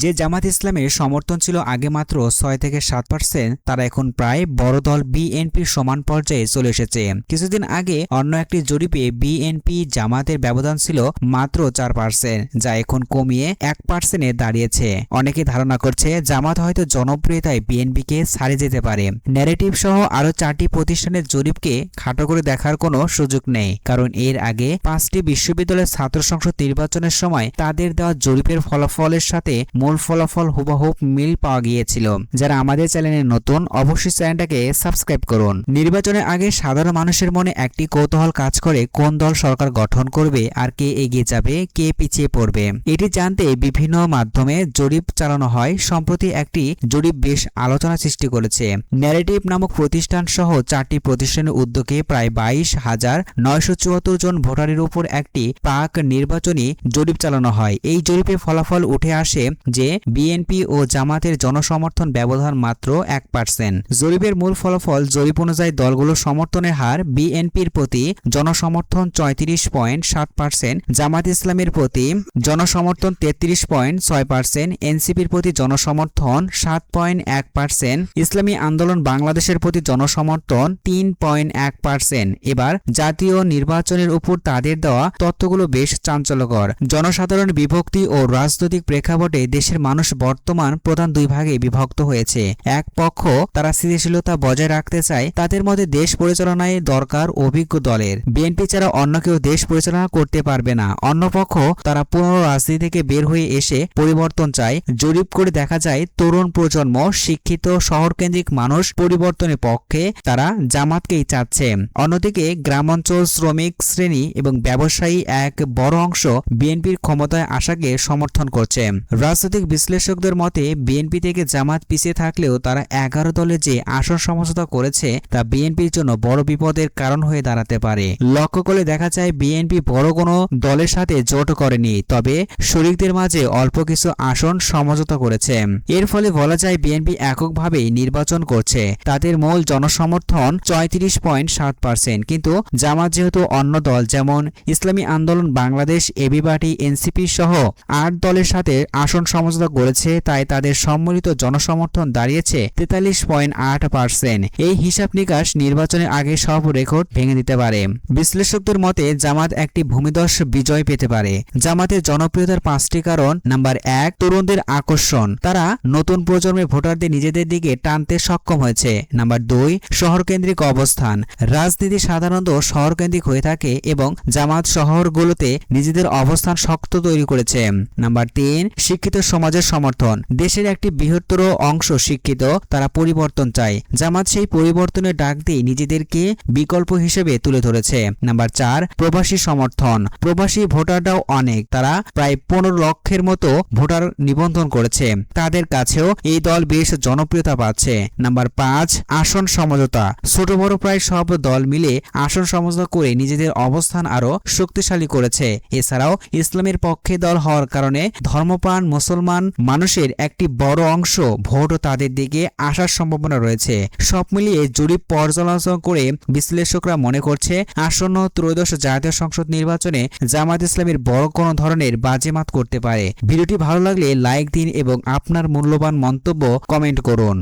যে জামাত ইসলামের সমর্থন ছিল আগে মাত্র ছয় থেকে সাত পার্সেন্ট, তারা এখন প্রায় বড় দল বিএনপির সমান পর্যায়ে চলে এসেছে। কিছুদিন আগে অন্য একটি জরিপে বিএনপি জামাতের ব্যবধান ছিল মাত্র চার পার্সেন্ট, যা এখন কমিয়ে এক পার্সেন্টে দাঁড়িয়েছে। অনেকে ধারণা করছে জামাত হয়তো জনপ্রিয়তায় বিএনপিকে ছাড়িয়ে যেতে পারে। ন্যারেটিভ সহ আরও চারটি প্রতিষ্ঠানের জরিপকে খাটো করে দেখার কোনো সুযোগ নেই, কারণ এর আগে পাঁচটি বিশ্ববিদ্যালয়ের ছাত্র সংসদ নির্বাচনের সময় তাদের দেওয়া জরিপের ফলাফলের সাথে মূল ফলাফল হুবহুব মিল পাওয়া গিয়েছিল। যারা আমাদের চ্যানেলে নতুন, অবশ্যই চ্যানেলটাকে সাবস্ক্রাইব করুন। নির্বাচনের আগে সাধারণ মানুষের মনে একটি কৌতূহল কাজ করে কোন দল সরকার গঠন করবে আর কে এগিয়ে যাবে, কে পিছিয়ে পড়বে। এটি জানতে বিভিন্ন মাধ্যমে জরিপ চালানো হয়, সম্প্রতি একটি জরিপ বেশ আলোচনা সৃষ্টি করেছে। ন্যারেটিভ নামক প্রতিষ্ঠান সহ চারটি প্রতিষ্ঠানের উদ্যোগে প্রায় বাইশ হাজার নয়শো চুয়াত্তর জন ভোটারের উপর একটি পাক নির্বাচনী জরিপ চালানো হয়। এই জরিপে ফলাফল উঠে আসে যে বিএনপি ও জামাতের জনসমর্থন ব্যবধান মাত্র এক পার্সেন্ট জরিপের মূল ফলাফল জরিপ অনুযায়ী দলগুলোর সমর্থনের হার বিএনপির প্রতি জনসমর্থন চৌত্রিশ পয়েন্ট সাত পার্সেন্ট জামাত ইসলামের প্রতি জনসমর্থন তেত্রিশ পয়েন্ট ছয় পার্সেন্ট এনসিপির প্রতি জনসমর্থন সাত পয়েন্ট এক পার্সেন্ট ইসলামী আন্দোলন বাংলাদেশের প্রতি জনসমর্থন তিন পয়েন্ট এক পার্সেন্ট এবার জাতীয় নির্বাচনের উপর তাদের দেওয়া তথ্যগুলো বেশ চাঞ্চল্যকর। জনসাধারণ বিভক্তি ও রাজনৈতিক প্রেক্ষাপটে দেশের মানুষ বর্তমান প্রধান দুই ভাগে বিভক্ত হয়েছে। এক পক্ষ তারা স্থিতিশীলতা বজায় রাখতে চায়, তাদের মধ্যে দেশ পরিচালনায় দরকার অভিজ্ঞ দলের। বিএনপি ছাড়া অন্য কেউ দেশ পরিচালনা করতে পারবে না। অন্য পক্ষ তারা পুনর রাজনীতি থেকে বের হয়ে এসে পরিবর্তন চায়। জরিপ করে দেখা যায়, তরুণ প্রজন্ম, শিক্ষিত, শহরকেন্দ্রিক মানুষ পরিবর্তনের পক্ষে তারা জামাতকেই চাচ্ছে। অন্যদিকে গ্রামাঞ্চল শ্রমিক শ্রেণি এবং ব্যবসায়ী এক বড় অংশ বিএনপির ক্ষমতায় আসাকে সমর্থন করছে। রাজনৈতিক বিশ্লেষকদের মতে, বিএনপি থেকে জামাত পিছিয়ে থাকলেও তারা এগারো দলে যে আসন সমঝোতা করেছে, তা বিএনপির জন্য বড় বিপদের কারণ হয়ে দাঁড়াতে পারে। লক্ষ্য করলে দেখা যায়, বিএনপি বড় কোনো দলের সাথে জোট করেনি, তবে শরিকদের মাঝে অল্প কিছু আসন সমঝোতা করেছে। এর ফলে বলা যায়, বিএনপি এককভাবে নির্বাচন করছে। তাদের মূল জনসমর্থন চৌত্রিশ পয়েন্ট সাত পার্সেন্ট। কিন্তু জামাত যেহেতু অন্য দল, যেমন ইসলামী আন্দোলন, বাংলাদেশ, এবি পার্টি, এনসিপি সহ আট দলের সাথে আসন সমঝোতা করেছে, তাই তাদের সম্মিলিত জনসমর্থন দাঁড়িয়েছে তেতাল্লিশ পয়েন্ট আট পার্সেন্ট। এই হিসাব নিকাশ নির্বাচনের আগে সব রেকর্ড ভেঙে দিতে পারে। বিশ্লেষকদের মতে, জামাত একটি ভূমিদশ বিজয় পেতে পারে। জামাতের জনপ্রিয়তার পাঁচটি কারণ, নাম্বার এক, তরুণদের আকর্ষণ। তারা নতুন প্রজন্মের ভোটারদের নিজেদের দিকে টানতে সক্ষম হয়েছে। নাম্বার দুই, শহরকেন্দ্রিক অবস্থান। রাজনীতি সাধারণত শহরকেন্দ্রিক হয়ে থাকে এবং জামাত শহরগুলোতে নিজেদের অবস্থান শক্ত তৈরি করেছে। নাম্বার তিন, শিক্ষিত সমাজের সমর্থন। দেশের একটি বৃহত্তর অংশ শিক্ষিত, তারা পরিবর্তন চায়। জামাত সেই পরিবর্তনের ডাক দিয়ে নিজেদেরকে বিকল্প হিসেবে তুলে ধরেছে। নাম্বার চার, প্রবাসী সমর্থন। প্রবাসী ভোটাররাও অনেক। তারা প্রায় পনেরো লক্ষের মতো ভোটার নিবন্ধন করেছে। তাদের কাছেও এই দল বেশ জনপ্রিয়তা পাচ্ছে। নাম্বার পাঁচ, আসন সমঝোতা। ছোট বড় প্রায় সব দল মিলে আসন সমঝোতা করে নিজেদের অবস্থান আরও শক্তিশালী করেছে। এছাড়াও ইসলামের পক্ষে দল হওয়ার কারণে ধর্মপ্রাণ মুসলমান মানুষের একটি বড় অংশ ভোটও তাদের দিকে আসার সম্ভাবনা রয়েছে। সব মিলিয়ে জরিপ পর্যালোচনা করে বিশ্লেষকরা মনে করছে, আসন্ন ত্রয়োদশ জাতীয় সংসদ নির্বাচনে জামাত ইসলামের বড় কোনো ধরনের বাজেমাত করতে পারে। ভিডিওটি ভালো লাগলে লাইক দিন এবং আপনার মূল্যবান মন্তব্য কমেন্ট করুন।